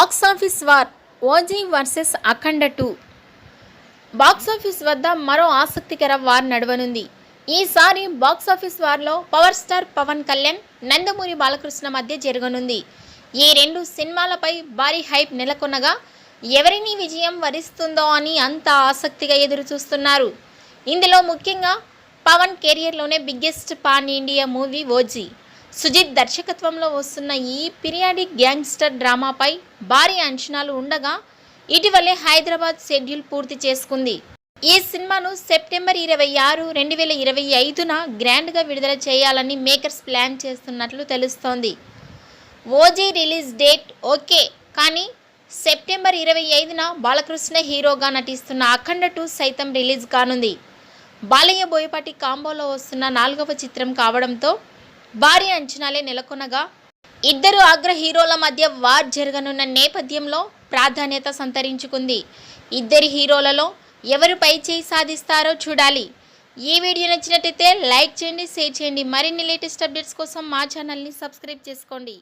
Box office war OG versus Akhanda two. Box office వద్ద మరో ఆసక్తికర వార్ నడవనుంది. ఈసారి బాక్సాఫీస్ వార్లో పవర్ స్టార్ పవన్ కళ్యాణ్ నందమూరి బాలకృష్ణ మధ్య జరగనుంది. ఈ రెండు సినిమాలపై భారీ హైప్ నెలకొనగా ఎవరిని విజయం వరిస్తుందో అని అంత ఆసక్తిగా ఎదురు చూస్తున్నారు ఇందులో ముఖ్యంగా Pawan కెరియర్లోనే biggest pan India movie OG. Sujeeth దర్శకత్వంలో వస్తున్న ఈ పిరియాడిక్ గ్యాంగ్స్టర్ డ్రామాపై భారీ అంచనాలు ఉండగా ఇటీవలే హైదరాబాద్ షెడ్యూల్ పూర్తి చేసుకుంది. ఈ సినిమాను సెప్టెంబర్ ఇరవై ఆరు రెండు వేల ఇరవై ఐదున గ్రాండ్గా విడుదల చేయాలని మేకర్స్ ప్లాన్ చేస్తున్నట్లు తెలుస్తోంది. ఓజీ రిలీజ్ డేట్ ఓకే కానీ సెప్టెంబర్ ఇరవై ఐదున బాలకృష్ణ హీరోగా నటిస్తున్న అఖండ టూ సైతం రిలీజ్ కానుంది. బాలయ్య బోయపాటి కాంబోలో వస్తున్న నాలుగవ చిత్రం కావడంతో భారీ అంచనాలే నెలకొనగా ఇద్దరు అగ్ర హీరోల మధ్య వార్ జరగనున్న నేపథ్యంలో ప్రాధాన్యత సంతరించుకుంది. ఇద్దరి హీరోలలో ఎవరు పై చేయి సాధిస్తారో చూడాలి. ఈ వీడియో నచ్చినట్టయితే లైక్ చేయండి షేర్ చేయండి. మరిన్ని లేటెస్ట్ అప్డేట్స్ కోసం మా ఛానల్ని సబ్స్క్రైబ్ చేసుకోండి.